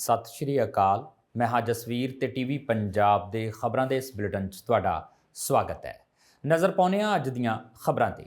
ਸਤਿ ਸ਼੍ਰੀ ਅਕਾਲ। ਮੈਂ ਹਾਂ ਜਸਵੀਰ ਤੇ ਟੀਵੀ ਪੰਜਾਬ ਦੇ ਖਬਰਾਂ ਦੇ ਇਸ ਬੁਲੇਟਿਨ 'ਚ ਤੁਹਾਡਾ ਸਵਾਗਤ ਹੈ। ਨਜ਼ਰ ਪਾਉਂਦੇ ਹਾਂ ਅੱਜ ਦੀਆਂ ਖਬਰਾਂ ਤੇ।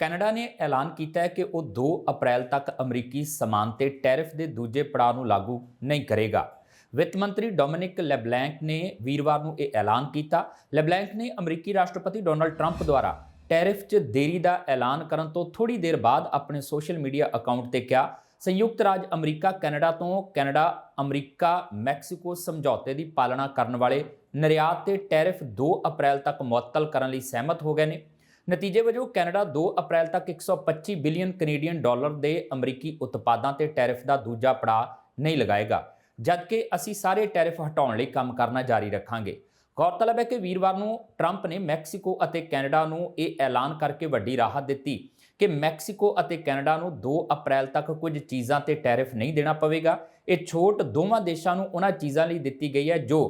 ਕੈਨੇਡਾ ਨੇ ਐਲਾਨ ਕੀਤਾ ਹੈ ਕਿ ਉਹ 2 ਅਪ੍ਰੈਲ ਤੱਕ ਅਮਰੀਕੀ ਸਮਾਨ ਤੇ ਟੈਰਿਫ ਦੇ ਦੂਜੇ ਪੜਾਅ ਨੂੰ ਲਾਗੂ ਨਹੀਂ ਕਰੇਗਾ। ਵਿੱਤ ਮੰਤਰੀ ਡੋਮਿਨਿਕ ਲੈਬਲੈਂਕ ਨੇ ਵੀਰਵਾਰ ਨੂੰ ਇਹ ਐਲਾਨ ਕੀਤਾ। ਲੈਬਲੈਂਕ ਨੇ ਅਮਰੀਕੀ ਰਾਸ਼ਟਰਪਤੀ ਡੋਨਲਡ ਟਰੰਪ ਦੁਆਰਾ ਟੈਰਿਫ 'ਚ ਦੇਰੀ ਦਾ ਐਲਾਨ ਕਰਨ ਤੋਂ ਥੋੜੀ ਦੇਰ ਬਾਅਦ ਆਪਣੇ ਸੋਸ਼ਲ ਮੀਡੀਆ ਅਕਾਊਂਟ ਤੇ ਕਿਹਾ ਸੰਯੁਕਤ ਰਾਜ ਅਮਰੀਕਾ, ਕੈਨੇਡਾ ਤੋਂ, ਕੈਨੇਡਾ, ਅਮਰੀਕਾ, ਮੈਕਸੀਕੋ ਸਮਝੌਤੇ ਦੀ ਪਾਲਣਾ ਕਰਨ ਵਾਲੇ ਨਿਰਯਾਤ ਤੇ ਟੈਰਿਫ 2 ਅਪ੍ਰੈਲ ਤੱਕ ਮੁਅੱਤਲ ਕਰਨ ਲਈ ਸਹਿਮਤ ਹੋ ਗਏ ਨੇ। ਨਤੀਜੇ ਵਜੋਂ ਕੈਨੇਡਾ 2 ਅਪ੍ਰੈਲ ਤੱਕ 125 ਬਿਲੀਅਨ ਕੈਨੇਡੀਅਨ ਡਾਲਰ ਦੇ ਅਮਰੀਕੀ ਉਤਪਾਦਾਂ ਤੇ ਟੈਰਿਫ ਦਾ ਦੂਜਾ ਪੜਾਅ ਨਹੀਂ ਲਗਾਏਗਾ, ਜਦਕਿ ਅਸੀਂ ਸਾਰੇ ਟੈਰਿਫ ਹਟਾਉਣ ਲਈ ਕੰਮ ਕਰਨਾ ਜਾਰੀ ਰੱਖਾਂਗੇ। ਗੌਰਤਲਬ ਹੈ ਕਿ ਵੀਰਵਾਰ ਨੂੰ ਟਰੰਪ ਨੇ ਮੈਕਸੀਕੋ ਅਤੇ ਕੈਨੇਡਾ ਨੂੰ ਇਹ ਐਲਾਨ ਕਰਕੇ ਵੱਡੀ ਰਾਹਤ ਦਿੱਤੀ। ਕਿ ਮੈਕਸੀਕੋ ਅਤੇ ਕੈਨੇਡਾ ਨੂੰ 2 ਅਪ੍ਰੈਲ ਤੱਕ ਕੁਝ ਚੀਜ਼ਾਂ ਤੇ ਟੈਰਿਫ ਨਹੀਂ ਦੇਣਾ ਪਵੇਗਾ। ਇਹ ਛੋਟ ਦੋਵਾਂ ਦੇਸ਼ਾਂ ਨੂੰ ਉਹਨਾਂ ਚੀਜ਼ਾਂ ਲਈ ਦਿੱਤੀ ਗਈ ਹੈ ਜੋ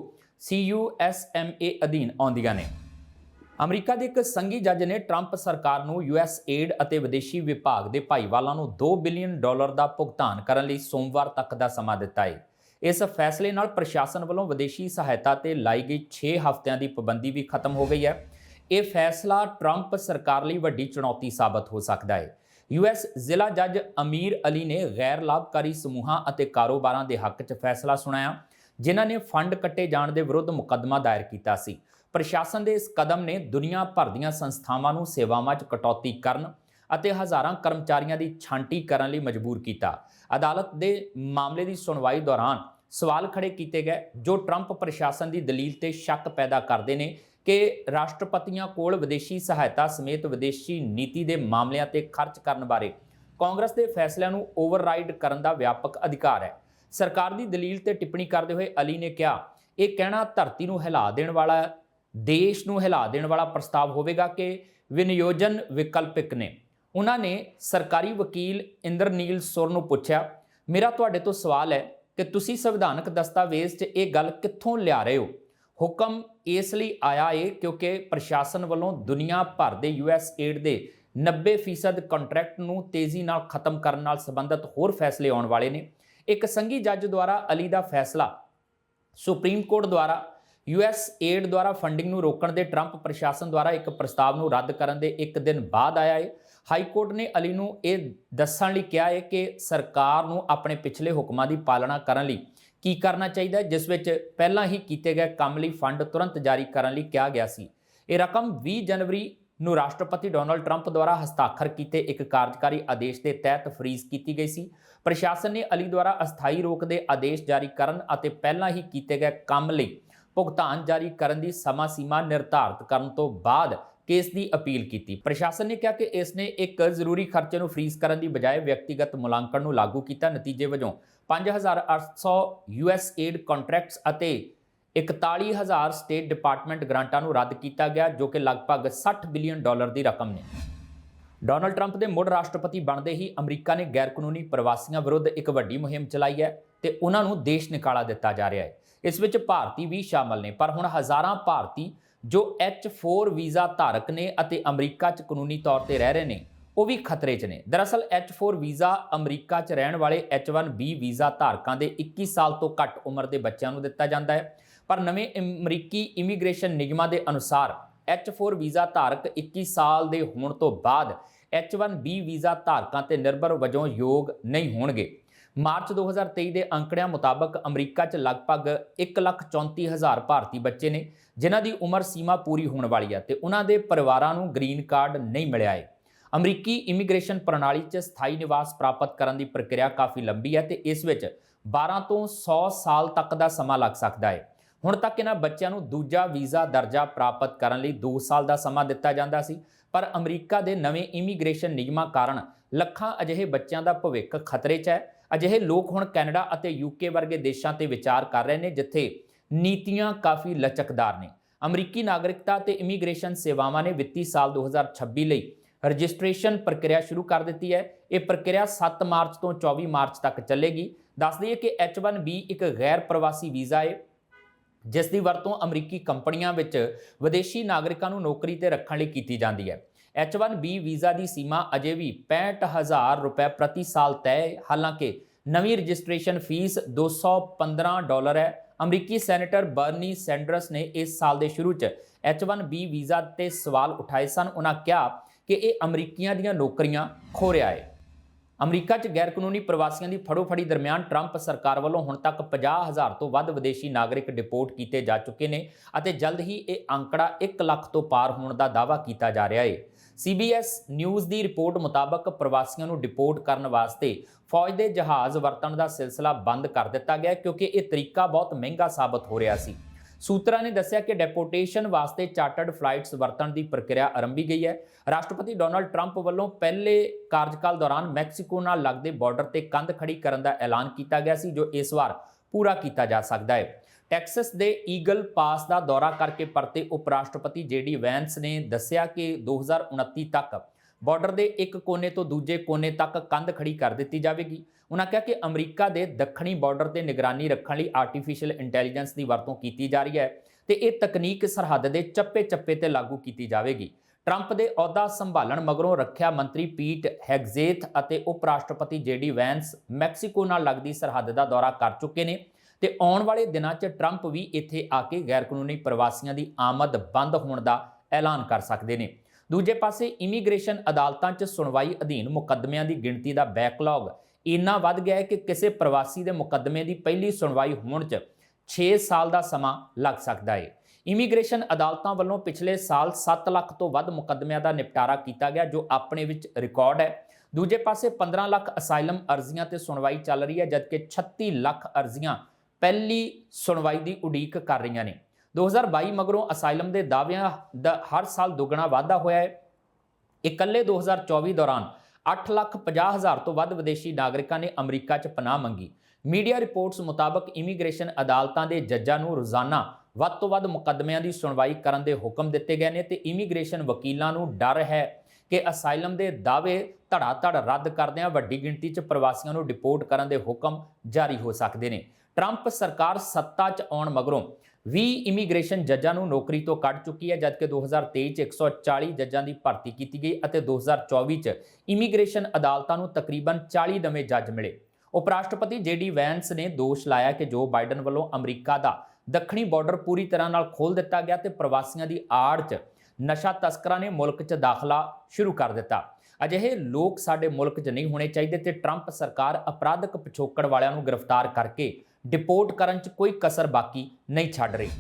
CUSMA ਅਧੀਨ ਆਉਂਦੀਆਂ ਨੇ। ਅਮਰੀਕਾ ਦੇ ਇੱਕ ਸੰਘੀ ਜੱਜ ਨੇ ਟਰੰਪ ਸਰਕਾਰ ਨੂੰ ਯੂਐਸ ਏਡ ਅਤੇ ਵਿਦੇਸ਼ੀ ਵਿਭਾਗ ਦੇ ਭਾਈਵਾਲਾਂ ਨੂੰ 2 ਬਿਲੀਅਨ ਡਾਲਰ ਦਾ ਭੁਗਤਾਨ ਕਰਨ ਲਈ ਸੋਮਵਾਰ ਤੱਕ ਦਾ ਸਮਾਂ ਦਿੱਤਾ ਹੈ ਇਸ ਫੈਸਲੇ ਨਾਲ ਪ੍ਰਸ਼ਾਸਨ ਵੱਲੋਂ ਵਿਦੇਸ਼ੀ ਸਹਾਇਤਾ ਤੇ ਲਾਈ ਗਈ 6 ਹਫ਼ਤਿਆਂ ਦੀ ਪਾਬੰਦੀ ਵੀ ਖਤਮ ਹੋ ਗਈ ਹੈ। ਇਹ ਫੈਸਲਾ ਟਰੰਪ ਸਰਕਾਰ ਲਈ ਵੱਡੀ ਚੁਣੌਤੀ ਸਾਬਤ ਹੋ ਸਕਦਾ ਹੈ। ਯੂਐਸ ਜ਼ਿਲ੍ਹਾ ਜੱਜ ਅਮੀਰ ਅਲੀ ਨੇ ਗੈਰ ਲਾਭਕਾਰੀ ਸਮੂਹਾਂ ਅਤੇ ਕਾਰੋਬਾਰਾਂ ਦੇ ਹੱਕ 'ਚ ਫੈਸਲਾ ਸੁਣਾਇਆ, ਜਿਨ੍ਹਾਂ ਨੇ ਫੰਡ ਕੱਟੇ ਜਾਣ ਦੇ ਵਿਰੁੱਧ ਮੁਕੱਦਮਾ ਦਾਇਰ ਕੀਤਾ ਸੀ। ਪ੍ਰਸ਼ਾਸਨ ਦੇ ਇਸ ਕਦਮ ਨੇ ਦੁਨੀਆ ਭਰ ਦੀਆਂ ਸੰਸਥਾਵਾਂ ਨੂੰ ਸੇਵਾਵਾਂ 'ਚ ਕਟੌਤੀ ਕਰਨ ਅਤੇ ਹਜ਼ਾਰਾਂ ਕਰਮਚਾਰੀਆਂ ਦੀ ਛਾਂਟੀ ਕਰਨ ਲਈ ਮਜਬੂਰ ਕੀਤਾ। ਅਦਾਲਤ ਦੇ ਮਾਮਲੇ ਦੀ ਸੁਣਵਾਈ ਦੌਰਾਨ ਸਵਾਲ ਖੜੇ ਕੀਤੇ ਗਏ, ਜੋ ਟਰੰਪ ਪ੍ਰਸ਼ਾਸਨ ਦੀ ਦਲੀਲ ਤੇ ਸ਼ੱਕ ਪੈਦਾ ਕਰਦੇ ਨੇ ਕਿ ਰਾਸ਼ਟਰਪਤੀਆਂ ਕੋਲ ਵਿਦੇਸ਼ੀ ਸਹਾਇਤਾ ਸਮੇਤ ਵਿਦੇਸ਼ੀ ਨੀਤੀ ਦੇ ਮਾਮਲਿਆਂ ਤੇ ਖਰਚ ਕਰਨ ਬਾਰੇ ਕਾਂਗਰਸ ਦੇ ਫੈਸਲਿਆਂ ਨੂੰ ਓਵਰਰਾਈਡ ਕਰਨ ਦਾ ਵਿਆਪਕ ਅਧਿਕਾਰ ਹੈ। ਸਰਕਾਰ ਦੀ ਦਲੀਲ ਤੇ ਟਿੱਪਣੀ ਕਰਦੇ ਹੋਏ ਅਲੀ ਨੇ ਕਿਹਾ, ਇਹ ਕਹਿਣਾ ਧਰਤੀ ਨੂੰ ਹਿਲਾ ਦੇਣ ਵਾਲਾ, ਦੇਸ਼ ਨੂੰ ਹਿਲਾ ਦੇਣ ਵਾਲਾ ਪ੍ਰਸਤਾਵ ਹੋਵੇਗਾ ਕਿ ਵਿਨਯੋਜਨ ਵਿਕਲਪਿਕ ਨੇ। ਉਹਨਾਂ ਨੇ ਸਰਕਾਰੀ ਵਕੀਲ ਇੰਦਰਨੀਲ ਸੁਰ ਨੂੰ ਪੁੱਛਿਆ, ਮੇਰਾ ਤੁਹਾਡੇ ਤੋਂ ਸਵਾਲ ਹੈ ਕਿ ਤੁਸੀਂ ਸੰਵਿਧਾਨਕ ਦਸਤਾਵੇਜ਼ 'ਚ ਇਹ ਗੱਲ ਕਿੱਥੋਂ ਲਿਆ ਰਹੇ ਹੋ? ਹੁਕਮ ਇਸ ਲਈ ਆਇਆ ਏ ਕਿਉਂਕਿ ਪ੍ਰਸ਼ਾਸਨ ਵੱਲੋਂ ਦੁਨੀਆ ਭਰ ਦੇ ਯੂਐਸ ਏਡ ਦੇ 90% ਕੰਟਰੈਕਟ ਨੂੰ ਤੇਜ਼ੀ ਨਾਲ ਖਤਮ ਕਰਨ ਨਾਲ ਸੰਬੰਧਿਤ ਹੋਰ ਫੈਸਲੇ ਆਉਣ ਵਾਲੇ ਨੇ। ਇੱਕ ਸੰਘੀ ਜੱਜ ਦੁਆਰਾ ਅਲੀ ਦਾ ਫੈਸਲਾ ਸੁਪਰੀਮ ਕੋਰਟ ਦੁਆਰਾ ਯੂਐਸ ਏਡ ਦੁਆਰਾ ਫੰਡਿੰਗ ਨੂੰ ਰੋਕਣ ਦੇ ਟਰੰਪ ਪ੍ਰਸ਼ਾਸਨ ਦੁਆਰਾ ਇੱਕ ਪ੍ਰਸਤਾਵ ਨੂੰ ਰੱਦ ਕਰਨ ਦੇ ਇੱਕ ਦਿਨ ਬਾਅਦ ਆਇਆ ਹੈ ਹਾਈ ਕੋਰਟ ਨੇ ਅਲੀ ਨੂੰ ਇਹ ਦੱਸਣ ਲਈ ਕਿਹਾ ਹੈ ਕਿ ਸਰਕਾਰ ਨੂੰ ਆਪਣੇ ਪਿਛਲੇ ਹੁਕਮਾਂ ਦੀ ਪਾਲਣਾ ਕਰਨ ਲਈ ਕੀ ਕਰਨਾ ਚਾਹੀਦਾ ਜਿਸ ਵਿੱਚ ਪਹਿਲਾਂ ਹੀ ਕੀਤੇ ਗਏ ਕੰਮ ਲਈ ਫੰਡ ਤੁਰੰਤ ਜਾਰੀ ਕਰਨ ਲਈ ਕਿਹਾ ਗਿਆ ਸੀ। ਇਹ ਰਕਮ 20 ਜਨਵਰੀ ਨੂੰ ਰਾਸ਼ਟਰਪਤੀ ਡੋਨਲਡ ਟਰੰਪ ਦੁਆਰਾ ਹਸਤਾਖਰ ਕੀਤੇ ਇੱਕ ਕਾਰਜਕਾਰੀ ਆਦੇਸ਼ ਦੇ ਤਹਿਤ ਫਰੀਜ਼ ਕੀਤੀ ਗਈ ਸੀ। ਪ੍ਰਸ਼ਾਸਨ ਨੇ ਅਲੀ ਦੁਆਰਾ ਅਸਥਾਈ ਰੋਕ ਦੇ ਆਦੇਸ਼ ਜਾਰੀ ਕਰਨ ਅਤੇ ਪਹਿਲਾਂ ਹੀ ਕੀਤੇ ਗਏ ਕੰਮ ਲਈ ਭੁਗਤਾਨ ਜਾਰੀ ਕਰਨ ਦੀ ਸਮਾਂ ਸੀਮਾ ਨਿਰਧਾਰਤ ਕਰਨ ਤੋਂ ਬਾਅਦ ਕੇਸ ਦੀ ਅਪੀਲ ਕੀਤੀ। ਪ੍ਰਸ਼ਾਸਨ ਨੇ ਕਿਹਾ ਕਿ ਇਸ ਨੇ ਇੱਕ ਜ਼ਰੂਰੀ ਖਰਚੇ ਨੂੰ ਫ੍ਰੀਜ਼ ਕਰਨ ਦੀ ਬਜਾਏ ਵਿਅਕਤੀਗਤ ਮੁਲਾਂਕਣ ਨੂੰ ਲਾਗੂ ਕੀਤਾ। ਨਤੀਜੇ ਵਜੋਂ 5800 ਯੂਐਸ ਏਡ ਕੰਟਰੈਕਟਸ ਅਤੇ 41000 ਸਟੇਟ ਡਿਪਾਰਟਮੈਂਟ ਗ੍ਰਾਂਟਾਂ ਨੂੰ ਰੱਦ ਕੀਤਾ ਗਿਆ, ਜੋ ਕਿ ਲਗਭਗ 60 ਬਿਲੀਅਨ ਡਾਲਰ ਦੀ ਰਕਮ ਨੇ। ਡੋਨਲਡ ਟਰੰਪ ਦੇ ਮੁੜ ਰਾਸ਼ਟਰਪਤੀ ਬਣਦੇ ਹੀ ਅਮਰੀਕਾ ਨੇ ਗੈਰ ਕਾਨੂੰਨੀ ਪ੍ਰਵਾਸੀਆਂ ਵਿਰੁੱਧ ਇੱਕ ਵੱਡੀ ਮੁਹਿੰਮ ਚਲਾਈ ਹੈ ਤੇ ਉਹਨਾਂ ਨੂੰ ਦੇਸ਼ ਨਿਕਾਲਾ ਦਿੱਤਾ ਜਾ ਰਿਹਾ ਹੈ। ਇਸ ਵਿੱਚ ਭਾਰਤੀ ਵੀ ਸ਼ਾਮਲ ਨੇ, ਪਰ ਹੁਣ ਹਜ਼ਾਰਾਂ ਭਾਰਤੀ ਜੋ H4 ਵੀਜ਼ਾ ਧਾਰਕ ਨੇ ਅਤੇ ਅਮਰੀਕਾ 'ਚ ਕਾਨੂੰਨੀ ਤੌਰ ਤੇ ਰਹਿ ਰਹੇ ਨੇ, ਉਹ ਵੀ ਖਤਰੇ 'ਚ ਨੇ। ਦਰਅਸਲ H4 ਵੀਜ਼ਾ ਅਮਰੀਕਾ 'ਚ ਰਹਿਣ ਵਾਲੇ H1B ਵੀਜ਼ਾ ਧਾਰਕਾਂ ਦੇ 21 ਸਾਲ ਤੋਂ ਘੱਟ ਉਮਰ ਦੇ ਬੱਚਿਆਂ ਨੂੰ ਦਿੱਤਾ ਜਾਂਦਾ ਹੈ। ਪਰ ਨਵੇਂ ਅਮਰੀਕੀ ਇਮੀਗ੍ਰੇਸ਼ਨ ਨਿਗਮਾਂ ਦੇ ਅਨੁਸਾਰ H4 ਵੀਜ਼ਾ ਧਾਰਕ 21 ਸਾਲ ਦੇ ਹੋਣ ਤੋਂ ਬਾਅਦ H1B ਵੀਜ਼ਾ ਧਾਰਕਾਂ ਤੇ ਨਿਰਭਰ ਵਜੋਂ ਯੋਗ ਨਹੀਂ ਹੋਣਗੇ। ਮਾਰਚ 2023 ਦੇ ਅੰਕੜਿਆਂ ਮੁਤਾਬਕ ਅਮਰੀਕਾ 'ਚ ਲਗਭਗ 1,34,000 ਭਾਰਤੀ ਬੱਚੇ ਨੇ ਜਿਨ੍ਹਾਂ ਦੀ ਉਮਰ ਸੀਮਾ ਪੂਰੀ ਹੋਣ ਵਾਲੀ ਹੈ ਤੇ ਉਹਨਾਂ ਦੇ ਪਰਿਵਾਰਾਂ ਨੂੰ ਗ੍ਰੀਨ ਕਾਰਡ ਨਹੀਂ ਮਿਲਿਆ ਹੈ ਅਮਰੀਕੀ ਇਮੀਗ੍ਰੇਸ਼ਨ ਪ੍ਰਣਾਲੀ 'ਚ ਸਥਾਈ ਨਿਵਾਸ ਪ੍ਰਾਪਤ ਕਰਨ ਦੀ ਪ੍ਰਕਿਰਿਆ ਕਾਫੀ ਲੰਬੀ ਹੈ ਤੇ ਇਸ ਵਿੱਚ 12 ਤੋਂ 100 ਸਾਲ ਤੱਕ ਦਾ ਸਮਾਂ ਲੱਗ ਸਕਦਾ ਹੈ ਹੁਣ ਤੱਕ ਇਹਨਾਂ ਬੱਚਿਆਂ ਨੂੰ ਦੂਜਾ ਵੀਜ਼ਾ ਦਰਜਾ ਪ੍ਰਾਪਤ ਕਰਨ ਲਈ 2 ਸਾਲ ਦਾ ਸਮਾਂ ਦਿੱਤਾ ਜਾਂਦਾ ਸੀ ਪਰ ਅਮਰੀਕਾ ਦੇ ਨਵੇਂ ਇਮੀਗ੍ਰੇਸ਼ਨ ਨਿਯਮਾਂ ਕਾਰਨ ਲੱਖਾਂ ਅਜਿਹੇ ਬੱਚਿਆਂ ਦਾ ਭਵਿੱਖ ਖਤਰੇ 'ਚ ਹੈ ਅਜਿਹੇ ਲੋਕ ਹੁਣ ਕੈਨੇਡਾ ਅਤੇ ਯੂਕੇ ਵਰਗੇ ਦੇਸ਼ਾਂ ਤੇ ਵਿਚਾਰ ਕਰ ਰਹੇ ਨੇ, ਜਿੱਥੇ ਨੀਤੀਆਂ ਕਾਫੀ ਲਚਕਦਾਰ ਨੇ। ਅਮਰੀਕੀ ਨਾਗਰਿਕਤਾ ਤੇ ਇਮੀਗ੍ਰੇਸ਼ਨ ਸੇਵਾਵਾਂ ਨੇ ਵਿੱਤੀ ਸਾਲ 2026 ਲਈ ਰਜਿਸਟ੍ਰੇਸ਼ਨ ਪ੍ਰਕਿਰਿਆ ਸ਼ੁਰੂ ਕਰ ਦਿੱਤੀ ਹੈ। ਇਹ ਪ੍ਰਕਿਰਿਆ 7 ਮਾਰਚ ਤੋਂ 24 ਮਾਰਚ ਤੱਕ ਚੱਲੇਗੀ। ਦੱਸ ਦਈਏ ਕਿ H1B ਇੱਕ ਗੈਰ ਪ੍ਰਵਾਸੀ ਵੀਜ਼ਾ ਹੈ, ਜਿਸ ਦੀ ਵਰਤੋਂ ਅਮਰੀਕੀ ਕੰਪਨੀਆਂ ਵਿੱਚ ਵਿਦੇਸ਼ੀ ਨਾਗਰਿਕਾਂ ਨੂੰ ਨੌਕਰੀ ਤੇ ਰੱਖਣ ਲਈ ਕੀਤੀ ਜਾਂਦੀ ਹੈ। H1B ਵੀਜ਼ਾ ਦੀ ਸੀਮਾ ਅਜੇ ਵੀ 65000 ਰੁਪਏ ਪ੍ਰਤੀ ਸਾਲ ਤੈਅ ਹੈ। ਹਾਲਾਂਕਿ ਨਵੀਂ ਰਜਿਸਟ੍ਰੇਸ਼ਨ ਫੀਸ 215 ਡਾਲਰ ਹੈ। ਅਮਰੀਕੀ ਸੈਨੇਟਰ ਬਰਨੀ ਸੈਂਡਰਸ ਨੇ ਇਸ ਸਾਲ ਦੇ ਸ਼ੁਰੂ 'ਚ H1B ਵੀਜ਼ਾ ਤੇ ਸਵਾਲ ਉਠਾਏ ਸਨ। ਉਹਨਾਂ ਕਿਹਾ ਕਿ ਇਹ ਅਮਰੀਕੀਆਂ ਦੀਆਂ ਨੌਕਰੀਆਂ ਖੋ ਰਿਹਾ ਹੈ। ਅਮਰੀਕਾ 'ਚ ਗੈਰ ਕਾਨੂੰਨੀ ਪ੍ਰਵਾਸੀਆਂ ਦੀ ਫੜੋਫੜੀ ਦਰਮਿਆਨ ਟਰੰਪ ਸਰਕਾਰ ਵੱਲੋਂ ਹੁਣ ਤੱਕ 50000 ਤੋਂ ਵੱਧ ਵਿਦੇਸ਼ੀ ਨਾਗਰਿਕ ਡਿਪੋਰਟ ਕੀਤੇ ਜਾ ਚੁੱਕੇ ਨੇ ਅਤੇ ਜਲਦ ਹੀ ਇਹ ਅੰਕੜਾ 1 ਲੱਖ ਤੋਂ ਪਾਰ ਹੋਣ ਦਾ ਦਾਅਵਾ ਕੀਤਾ ਜਾ ਰਿਹਾ ਹੈ। CBS ਨਿਊਜ਼ ਦੀ ਰਿਪੋਰਟ ਮੁਤਾਬਕ ਪ੍ਰਵਾਸੀਆਂ ਨੂੰ ਡਿਪੋਰਟ ਕਰਨ ਵਾਸਤੇ ਫੌਜ ਦੇ ਜਹਾਜ਼ ਵਰਤਣ ਦਾ ਸਿਲਸਿਲਾ ਬੰਦ ਕਰ ਦਿੱਤਾ ਗਿਆ ਕਿਉਂਕਿ ਇਹ ਤਰੀਕਾ ਬਹੁਤ ਮਹਿੰਗਾ ਸਾਬਤ ਹੋ ਰਿਹਾ ਸੀ। ਸੂਤਰਾਂ ਨੇ ਦੱਸਿਆ ਕਿ ਡੈਪੋਟੇਸ਼ਨ ਵਾਸਤੇ ਚਾਰਟਰਡ ਫਲਾਈਟਸ ਵਰਤਣ ਦੀ ਪ੍ਰਕਿਰਿਆ ਆਰੰਭੀ ਗਈ ਹੈ। ਰਾਸ਼ਟਰਪਤੀ ਡੋਨਲਡ ਟਰੰਪ ਵੱਲੋਂ ਪਹਿਲੇ ਕਾਰਜਕਾਲ ਦੌਰਾਨ ਮੈਕਸੀਕੋ ਨਾਲ ਲੱਗਦੇ ਬਾਰਡਰ ਤੇ ਕੰਧ ਖੜੀ ਕਰਨ ਦਾ ਐਲਾਨ ਕੀਤਾ ਗਿਆ ਸੀ, ਜੋ ਇਸ ਵਾਰ ਪੂਰਾ ਕੀਤਾ ਜਾ ਸਕਦਾ ਹੈ। ਟੈਕਸਸ ਦੇ ਈਗਲ ਪਾਸ ਦਾ ਦੌਰਾ ਕਰਕੇ ਪਰਤੇ ਉਪ ਰਾਸ਼ਟਰਪਤੀ ਜੇਡੀ ਵੈਂਸ ਨੇ ਦੱਸਿਆ ਕਿ 2029 ਤੱਕ ਬਾਰਡਰ ਦੇ ਇੱਕ ਕੋਨੇ ਤੋਂ ਦੂਜੇ ਕੋਨੇ ਤੱਕ ਕੰਧ ਖੜੀ ਕਰ ਦਿੱਤੀ ਜਾਵੇਗੀ। ਉਹਨਾਂ ਕਿਹਾ ਕਿ ਅਮਰੀਕਾ ਦੇ ਦੱਖਣੀ ਬਾਰਡਰ ਤੇ ਨਿਗਰਾਨੀ ਰੱਖਣ ਲਈ ਆਰਟੀਫੀਸ਼ੀਅਲ ਇੰਟੈਲੀਜੈਂਸ ਦੀ ਵਰਤੋਂ ਕੀਤੀ ਜਾ ਰਹੀ ਹੈ ਤੇ ਇਹ ਤਕਨੀਕ ਸਰਹੱਦ ਦੇ ਚੱਪੇ-ਚੱਪੇ ਤੇ ਲਾਗੂ ਕੀਤੀ ਜਾਵੇਗੀ। ਟਰੰਪ ਦੇ ਅਹੁਦਾ ਸੰਭਾਲਣ ਮਗਰੋਂ ਰੱਖਿਆ ਮੰਤਰੀ ਪੀਟ ਹੈਗਜ਼ੇਥ ਅਤੇ ਉਪ ਰਾਸ਼ਟਰਪਤੀ ਜੇਡੀ ਵੈਂਸ ਮੈਕਸੀਕੋ ਨਾਲ ਲੱਗਦੀ ਸਰਹੱਦ ਦਾ ਦੌਰਾ ਕਰ ਚੁੱਕੇ ਨੇ। ਤੇ ਆਉਣ ਵਾਲੇ ਦਿਨਾਂ 'ਚ ਟਰੰਪ ਵੀ ਇੱਥੇ ਆ ਕੇ ਗੈਰ ਕਾਨੂੰਨੀ ਪ੍ਰਵਾਸੀਆਂ ਦੀ ਆਮਦ ਬੰਦ ਹੋਣ ਦਾ ਐਲਾਨ ਕਰ ਸਕਦੇ ਨੇ। ਦੂਜੇ ਪਾਸੇ ਇਮੀਗ੍ਰੇਸ਼ਨ ਅਦਾਲਤਾਂ 'ਚ ਸੁਣਵਾਈ ਅਧੀਨ ਮੁਕੱਦਮਿਆਂ ਦੀ ਗਿਣਤੀ ਦਾ ਬੈਕਲੌਗ ਇੰਨਾ ਵੱਧ ਗਿਆ ਹੈ ਕਿ ਕਿਸੇ ਪ੍ਰਵਾਸੀ ਦੇ ਮੁਕੱਦਮੇ ਦੀ ਪਹਿਲੀ ਸੁਣਵਾਈ ਹੋਣ 'ਚ 6 ਸਾਲ ਦਾ ਸਮਾਂ ਲੱਗ ਸਕਦਾ ਹੈ ਇਮੀਗ੍ਰੇਸ਼ਨ ਅਦਾਲਤਾਂ ਵੱਲੋਂ ਪਿਛਲੇ ਸਾਲ 7 ਲੱਖ ਤੋਂ ਵੱਧ ਮੁਕੱਦਮਿਆਂ ਦਾ ਨਿਪਟਾਰਾ ਕੀਤਾ ਗਿਆ, ਜੋ ਆਪਣੇ ਵਿੱਚ ਰਿਕਾਰਡ ਹੈ। ਦੂਜੇ ਪਾਸੇ 15 ਲੱਖ ਅਸਾਈਲਮ ਅਰਜ਼ੀਆਂ ਤੇ ਸੁਣਵਾਈ ਚੱਲ ਰਹੀ ਹੈ, ਜਦਕਿ 36 ਲੱਖ ਅਰਜ਼ੀਆਂ ਪਹਿਲੀ ਸੁਣਵਾਈ ਦੀ ਉਡੀਕ ਕਰ ਰਹੀਆਂ ਨੇ। 2022 ਮਗਰੋਂ ਅਸਾਈਲਮ ਦੇ ਦਾਅਵਿਆਂ ਦਾ ਹਰ ਸਾਲ ਦੁੱਗਣਾ ਵਾਧਾ ਹੋਇਆ ਹੈ। ਇਕੱਲੇ 2024 ਦੌਰਾਨ 8 ਲੱਖ 50 ਹਜ਼ਾਰ ਤੋਂ ਵੱਧ ਵਿਦੇਸ਼ੀ ਨਾਗਰਿਕਾਂ ਨੇ ਅਮਰੀਕਾ 'ਚ ਪਨਾਹ ਮੰਗੀ। ਮੀਡੀਆ ਰਿਪੋਰਟਸ ਮੁਤਾਬਕ ਇਮੀਗ੍ਰੇਸ਼ਨ ਅਦਾਲਤਾਂ ਦੇ ਜੱਜਾਂ ਨੂੰ ਰੋਜ਼ਾਨਾ ਵੱਧ ਤੋਂ ਵੱਧ ਮੁਕੱਦਮਿਆਂ ਦੀ ਸੁਣਵਾਈ ਕਰਨ ਦੇ ਹੁਕਮ ਦਿੱਤੇ ਗਏ ਨੇ ਤੇ ਇਮੀਗ੍ਰੇਸ਼ਨ ਵਕੀਲਾਂ ਨੂੰ ਡਰ ਹੈ ਕਿ ਅਸਾਈਲਮ ਦੇ ਦਾਅਵੇ ਧੜਾ-ਧੜ ਰੱਦ ਕਰਦਿਆਂ ਵੱਡੀ ਗਿਣਤੀ 'ਚ ਪ੍ਰਵਾਸੀਆਂ ਨੂੰ ਡਿਪੋਰਟ ਕਰਨ ਦੇ ਹੁਕਮ ਜਾਰੀ ਹੋ ਸਕਦੇ ਨੇ। ਟਰੰਪ ਸਰਕਾਰ ਸੱਤਾ 'ਚ ਆਉਣ ਮਗਰੋਂ 20 ਇਮੀਗ੍ਰੇਸ਼ਨ ਜੱਜਾਂ ਨੂੰ ਨੌਕਰੀ ਤੋਂ ਕੱਢ ਚੁੱਕੀ ਹੈ, ਜਦਕਿ 2023 'ਚ 140 ਜੱਜਾਂ ਦੀ ਭਰਤੀ ਕੀਤੀ ਗਈ ਅਤੇ 2024 'ਚ ਇਮੀਗ੍ਰੇਸ਼ਨ ਅਦਾਲਤਾਂ ਨੂੰ ਤਕਰੀਬਨ 40 ਨਵੇਂ ਜੱਜ ਮਿਲੇ। ਉਪ ਰਾਸ਼ਟਰਪਤੀ ਜੇਡੀ ਵੈਂਸ ਨੇ ਦੋਸ਼ ਲਾਇਆ ਕਿ ਜੋ ਬਾਈਡਨ ਵੱਲੋਂ ਅਮਰੀਕਾ ਦਾ ਦੱਖਣੀ ਬਾਰਡਰ ਪੂਰੀ ਤਰ੍ਹਾਂ ਨਾਲ ਖੋਲ ਦਿੱਤਾ ਗਿਆ ਤੇ ਪ੍ਰਵਾਸੀਆਂ ਦੀ ਆੜ 'ਚ ਨਸ਼ਾ ਤਸਕਰਾਂ ਨੇ ਮੁਲਕ 'ਚ ਦਾਖਲਾ ਸ਼ੁਰੂ ਕਰ ਦਿੱਤਾ। ਅਜਿਹੇ ਲੋਕ ਸਾਡੇ ਮੁਲਕ 'ਚ ਨਹੀਂ ਹੋਣੇ ਚਾਹੀਦੇ ਤੇ ਟਰੰਪ ਸਰਕਾਰ ਅਪਰਾਧਕ ਪਿਛੋਕੜ ਵਾਲਿਆਂ ਨੂੰ ਗ੍ਰਿਫਤਾਰ ਕਰਕੇ ਡਿਪੋਰਟ ਕਰਨ 'ਚ ਕੋਈ ਕਸਰ ਬਾਕੀ ਨਹੀਂ ਛੱਡ ਰਹੀ।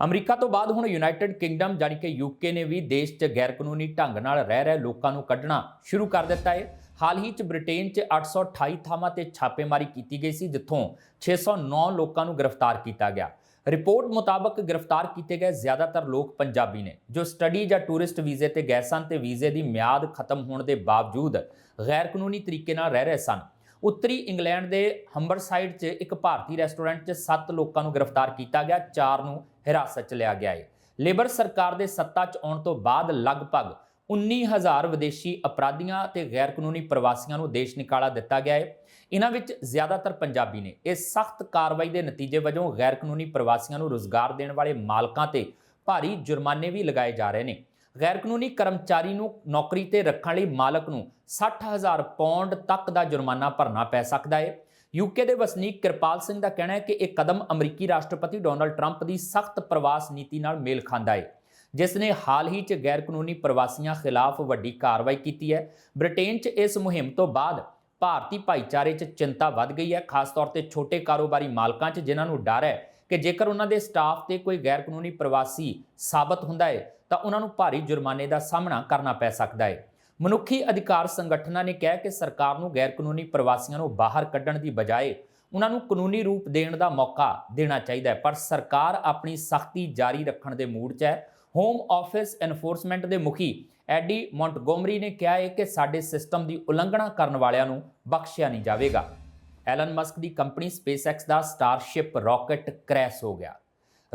ਅਮਰੀਕਾ ਤੋਂ ਬਾਅਦ ਹੁਣ ਯੂਨਾਈਟਿਡ ਕਿੰਗਡਮ ਜਾਨੀ ਕਿ ਯੂਕੇ ਨੇ ਵੀ ਦੇਸ਼ 'ਚ ਗੈਰ ਕਾਨੂੰਨੀ ਢੰਗ ਨਾਲ ਰਹਿ ਰਹੇ ਲੋਕਾਂ ਨੂੰ ਕੱਢਣਾ ਸ਼ੁਰੂ ਕਰ ਦਿੱਤਾ ਹੈ ਹਾਲ ਹੀ 'ਚ ਬ੍ਰਿਟੇਨ 'ਚ 828 ਥਾਵਾਂ ਤੇ ਛਾਪੇਮਾਰੀ ਕੀਤੀ ਗਈ ਸੀ, ਜਿੱਥੋਂ 609 ਲੋਕਾਂ ਨੂੰ ਗ੍ਰਿਫਤਾਰ ਕੀਤਾ ਗਿਆ। ਰਿਪੋਰਟ ਮੁਤਾਬਕ ਗ੍ਰਿਫਤਾਰ ਕੀਤੇ ਗਏ ਜ਼ਿਆਦਾਤਰ ਲੋਕ ਪੰਜਾਬੀ ਨੇ, ਜੋ ਸਟੱਡੀ ਜਾਂ ਟੂਰਿਸਟ ਵੀਜ਼ੇ ਤੇ ਗਏ ਸਨ ਤੇ ਵੀਜ਼ੇ ਦੀ ਮਿਆਦ ਖਤਮ ਹੋਣ ਦੇ ਬਾਵਜੂਦ ਗੈਰ ਕਾਨੂੰਨੀ ਤਰੀਕੇ ਨਾਲ ਰਹਿ ਰਹੇ ਸਨ। ਉੱਤਰੀ ਇੰਗਲੈਂਡ ਦੇ ਹੰਬਰਸਾਈਡ 'ਚ ਇੱਕ ਭਾਰਤੀ ਰੈਸਟੋਰੈਂਟ 'ਚ 7 ਲੋਕਾਂ ਨੂੰ ਗ੍ਰਿਫਤਾਰ ਕੀਤਾ ਗਿਆ 4 ਨੂੰ ਹਿਰਾਸਤ 'ਚ ਲਿਆ ਗਿਆ ਹੈ ਲੇਬਰ ਸਰਕਾਰ ਦੇ ਸੱਤਾ 'ਚ ਆਉਣ ਤੋਂ ਬਾਅਦ ਲਗਭਗ 19000 ਵਿਦੇਸ਼ੀ ਅਪਰਾਧੀਆਂ ਤੇ ਗੈਰ ਕਾਨੂੰਨੀ ਪ੍ਰਵਾਸੀਆਂ ਨੂੰ ਦੇਸ਼ ਨਿਕਾਲਾ ਦਿੱਤਾ ਗਿਆ ਹੈ ਇਹਨਾਂ ਵਿੱਚ ਜ਼ਿਆਦਾਤਰ ਪੰਜਾਬੀ ਨੇ। ਇਹ ਸਖਤ ਕਾਰਵਾਈ ਦੇ ਨਤੀਜੇ ਵਜੋਂ ਗੈਰ ਕਾਨੂੰਨੀ ਪ੍ਰਵਾਸੀਆਂ ਨੂੰ ਰੋਜ਼ਗਾਰ ਦੇਣ ਵਾਲੇ ਮਾਲਕਾਂ ਤੇ ਭਾਰੀ ਜੁਰਮਾਨੇ ਵੀ ਲਗਾਏ ਜਾ ਰਹੇ ਨੇ। ਗੈਰ ਕਾਨੂੰਨੀ ਕਰਮਚਾਰੀ ਨੂੰ ਨੌਕਰੀ ਤੇ ਰੱਖਣ ਲਈ ਮਾਲਕ ਨੂੰ 60000 ਪੌਂਡ ਤੱਕ ਦਾ ਜੁਰਮਾਨਾ ਭਰਨਾ ਪੈ ਸਕਦਾ ਹੈ ਯੂਕੇ ਦੇ ਵਸਨੀਕ ਕਿਰਪਾਲ ਸਿੰਘ ਦਾ ਕਹਿਣਾ ਹੈ ਕਿ ਇਹ ਕਦਮ ਅਮਰੀਕੀ ਰਾਸ਼ਟਰਪਤੀ ਡੋਨਲਡ ਟਰੰਪ ਦੀ ਸਖਤ ਪ੍ਰਵਾਸ ਨੀਤੀ ਨਾਲ ਮੇਲ ਖਾਂਦਾ ਹੈ ਜਿਸ ਨੇ ਹਾਲ ਹੀ 'ਚ ਗੈਰ ਕਾਨੂੰਨੀ ਪ੍ਰਵਾਸੀਆਂ ਖਿਲਾਫ ਵੱਡੀ ਕਾਰਵਾਈ ਕੀਤੀ ਹੈ। ਬ੍ਰਿਟੇਨ 'ਚ ਇਸ ਮੁਹਿੰਮ ਤੋਂ ਬਾਅਦ ਭਾਰਤੀ ਭਾਈਚਾਰੇ 'ਚ ਚਿੰਤਾ ਵੱਧ ਗਈ ਹੈ, ਖਾਸ ਤੌਰ ਤੇ ਛੋਟੇ ਕਾਰੋਬਾਰੀ ਮਾਲਕਾਂ 'ਚ, ਜਿਨ੍ਹਾਂ ਨੂੰ ਡਰ ਹੈ ਕਿ ਜੇਕਰ ਉਹਨਾਂ ਦੇ ਸਟਾਫ ਤੇ ਕੋਈ ਗੈਰ ਕਾਨੂੰਨੀ ਪ੍ਰਵਾਸੀ ਸਾਬਤ ਹੁੰਦਾ ਹੈ, ਤਾਂ ਉਹਨਾਂ ਨੂੰ ਭਾਰੀ ਜੁਰਮਾਨੇ ਦਾ ਸਾਹਮਣਾ ਕਰਨਾ ਪੈ ਸਕਦਾ ਹੈ। ਮਨੁੱਖੀ ਅਧਿਕਾਰ ਸੰਗਠਨਾਂ ਨੇ ਕਿਹਾ ਕਿ ਸਰਕਾਰ ਨੂੰ ਗੈਰ ਕਾਨੂੰਨੀ ਪ੍ਰਵਾਸੀਆਂ ਨੂੰ ਬਾਹਰ ਕੱਢਣ ਦੀ ਬਜਾਏ ਉਹਨਾਂ ਨੂੰ ਕਾਨੂੰਨੀ ਰੂਪ ਦੇਣ ਦਾ ਮੌਕਾ ਦੇਣਾ ਚਾਹੀਦਾ ਹੈ। ਪਰ ਸਰਕਾਰ ਆਪਣੀ ਸਖਤੀ ਜਾਰੀ ਰੱਖਣ ਦੇ ਮੂਡ 'ਚ ਹੈ। ਹੋਮ ਆਫਿਸ ਐਨਫੋਰਸਮੈਂਟ ਦੇ ਮੁਖੀ ਐਡੀ ਮੌਂਟਗੋਮਰੀ ਨੇ ਕਿਹਾ ਹੈ ਕਿ ਸਾਡੇ ਸਿਸਟਮ ਦੀ ਉਲੰਘਣਾ ਕਰਨ ਵਾਲਿਆਂ ਨੂੰ ਬਖਸ਼ਿਆ ਨਹੀਂ ਜਾਵੇਗਾ। ਐਲਨ ਮਸਕ ਦੀ ਕੰਪਨੀ ਸਪੇਸਐਕਸ ਦਾ ਸਟਾਰਸ਼ਿਪ ਰਾਕੇਟ ਕ੍ਰੈਸ਼ ਹੋ ਗਿਆ।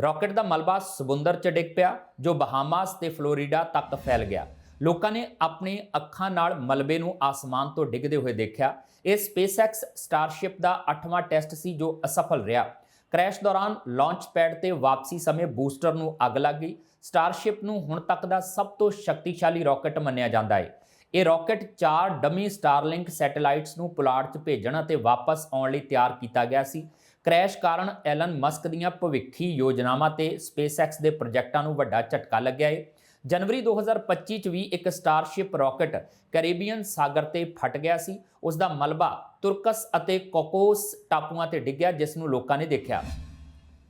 ਰਾਕੇਟ ਦਾ ਮਲਬਾ ਸਮੁੰਦਰ 'ਚ ਡਿੱਗ ਪਿਆ, ਜੋ ਬਹਾਮਾਸ ਤੇ ਫਲੋਰੀਡਾ ਤੱਕ ਫੈਲ ਗਿਆ। ਲੋਕਾਂ ਨੇ ਆਪਣੇ ਅੱਖਾਂ ਨਾਲ ਮਲਬੇ ਨੂੰ ਆਸਮਾਨ ਤੋਂ ਡਿੱਗਦੇ ਹੋਏ ਦੇਖਿਆ। ਇਹ ਸਪੇਸਐਕਸ ਸਟਾਰਸ਼ਿਪ ਦਾ 8ਵਾਂ ਟੈਸਟ ਸੀ, ਜੋ ਅਸਫਲ ਰਿਹਾ। ਕ੍ਰੈਸ਼ ਦੌਰਾਨ ਲਾਂਚ ਪੈਡ ਤੇ ਵਾਪਸੀ ਸਮੇਂ ਬੂਸਟਰ ਨੂੰ ਅੱਗ ਲੱਗ ਗਈ। ਸਟਾਰਸ਼ਿਪ ਨੂੰ ਹੁਣ ਤੱਕ ਦਾ ਸਭ ਤੋਂ ਸ਼ਕਤੀਸ਼ਾਲੀ ਰਾਕੇਟ ਮੰਨਿਆ ਜਾਂਦਾ ਹੈ। ਇਹ ਰਾਕਟ ਚਾਰ ਡਮੀ ਸਟਾਰਲਿੰਕ ਸੈਟੇਲਾਈਟਸ ਨੂੰ ਪੁਲਾੜ 'ਚ ਭੇਜਣ ਅਤੇ ਵਾਪਸ ਆਉਣ ਲਈ ਤਿਆਰ ਕੀਤਾ ਗਿਆ ਸੀ। ਕ੍ਰੈਸ਼ ਕਾਰਨ ਐਲਨ ਮਸਕ ਦੀਆਂ ਭਵਿੱਖੀ ਯੋਜਨਾਵਾਂ ਤੇ ਸਪੇਸਐਕਸ ਦੇ ਪ੍ਰੋਜੈਕਟਾਂ ਨੂੰ ਵੱਡਾ ਝਟਕਾ ਲੱਗਿਆ ਹੈ ਜਨਵਰੀ 2025 ਚ ਵੀ ਇੱਕ ਸਟਾਰਸ਼ਿਪ ਰਾਕਟ ਕੈਰੀਬੀਅਨ ਸਾਗਰ ਤੇ ਫਟ ਗਿਆ ਸੀ। ਉਸ ਦਾ ਮਲਬਾ ਤੁਰਕਸ ਅਤੇ ਕੋਕੋਸ ਟਾਪੂਆਂ ਤੇ ਡਿੱਗਿਆ, ਜਿਸ ਨੂੰ ਲੋਕਾਂ ਨੇ ਦੇਖਿਆ।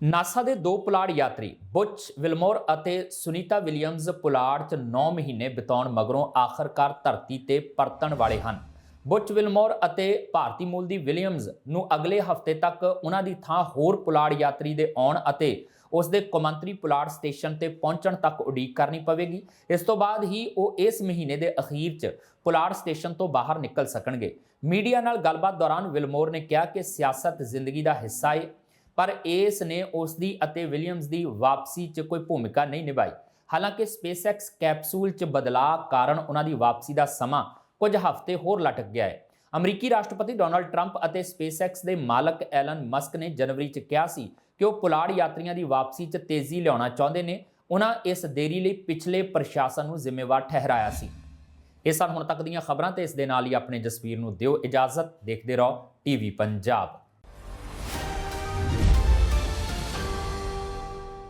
ਨਾਸਾ ਦੇ ਦੋ ਪੁਲਾੜ ਯਾਤਰੀ, ਬੁੱਚ ਵਿਲਮੋਰ ਅਤੇ ਸੁਨੀਤਾ ਵਿਲੀਅਮਸ ਪੁਲਾੜ 'ਚ 9 ਮਹੀਨੇ ਬਿਤਾਉਣ ਮਗਰੋਂ ਆਖਰਕਾਰ ਧਰਤੀ ਤੇ ਪਰਤਣ ਵਾਲੇ ਹਨ। ਬੁੱਚ ਵਿਲਮੋਰ ਅਤੇ ਭਾਰਤੀ ਮੂਲ ਦੀ ਵਿਲੀਅਮਸ ਨੂੰ ਅਗਲੇ ਹਫ਼ਤੇ ਤੱਕ ਉਹਨਾਂ ਦੀ ਥਾਂ ਹੋਰ ਪੁਲਾੜ ਯਾਤਰੀ ਦੇ ਆਉਣ ਅਤੇ ਉਸ ਦੇ ਕੌਮਾਂਤਰੀ ਪੁਲਾੜ ਸਟੇਸ਼ਨ ਤੇ ਪਹੁੰਚਣ ਤੱਕ ਉਡੀਕ ਕਰਨੀ ਪਵੇਗੀ। ਇਸ ਤੋਂ ਬਾਅਦ ਹੀ ਉਹ ਇਸ ਮਹੀਨੇ ਦੇ ਅਖੀਰ 'ਚ ਪੁਲਾੜ ਸਟੇਸ਼ਨ ਤੋਂ ਬਾਹਰ ਨਿਕਲ ਸਕਣਗੇ। ਮੀਡੀਆ ਨਾਲ ਗੱਲਬਾਤ ਦੌਰਾਨ ਵਿਲਮੋਰ ਨੇ ਕਿਹਾ ਕਿ ਸਿਆਸਤ ਜ਼ਿੰਦਗੀ ਦਾ ਹਿੱਸਾ ਹੈ ਪਰ ਇਸ ਨੇ ਉਸ ਦੀ ਅਤੇ ਵਿਲੀਅਮਸ ਦੀ ਵਾਪਸੀ 'ਚ ਕੋਈ ਭੂਮਿਕਾ ਨਹੀਂ ਨਿਭਾਈ। ਹਾਲਾਂਕਿ ਸਪੇਸਐਕਸ ਕੈਪਸੂਲ 'ਚ ਬਦਲਾਅ ਕਾਰਨ ਉਹਨਾਂ ਦੀ ਵਾਪਸੀ ਦਾ ਸਮਾਂ ਕੁਝ ਹਫ਼ਤੇ ਹੋਰ ਲਟਕ ਗਿਆ ਹੈ। ਅਮਰੀਕੀ ਰਾਸ਼ਟਰਪਤੀ ਡੋਨਾਲਡ ਟਰੰਪ ਅਤੇ ਸਪੇਸਐਕਸ ਦੇ ਮਾਲਕ ਐਲਨ ਮਸਕ ਨੇ ਜਨਵਰੀ 'ਚ ਕਿਹਾ ਸੀ ਕਿ ਉਹ ਪੁਲਾੜ ਯਾਤਰੀਆਂ ਦੀ ਵਾਪਸੀ 'ਚ ਤੇਜ਼ੀ ਲਿਆਉਣਾ ਚਾਹੁੰਦੇ ਨੇ। ਉਹਨਾਂ ਇਸ ਦੇਰੀ ਲਈ ਪਿਛਲੇ ਪ੍ਰਸ਼ਾਸਨ ਨੂੰ ਜ਼ਿੰਮੇਵਾਰ ਠਹਿਰਾਇਆ ਸੀ। ਇਹ ਸਨ ਹੁਣ ਤੱਕ ਦੀਆਂ ਖਬਰਾਂ ਤੇ ਇਸ ਦੇ ਨਾਲ ਹੀ ਆਪਣੇ ਜਸਵੀਰ ਨੂੰ ਦਿਓ ਇਜਾਜ਼ਤ। ਦੇਖਦੇ ਰਹੋ ਟੀਵੀ ਪੰਜਾਬ।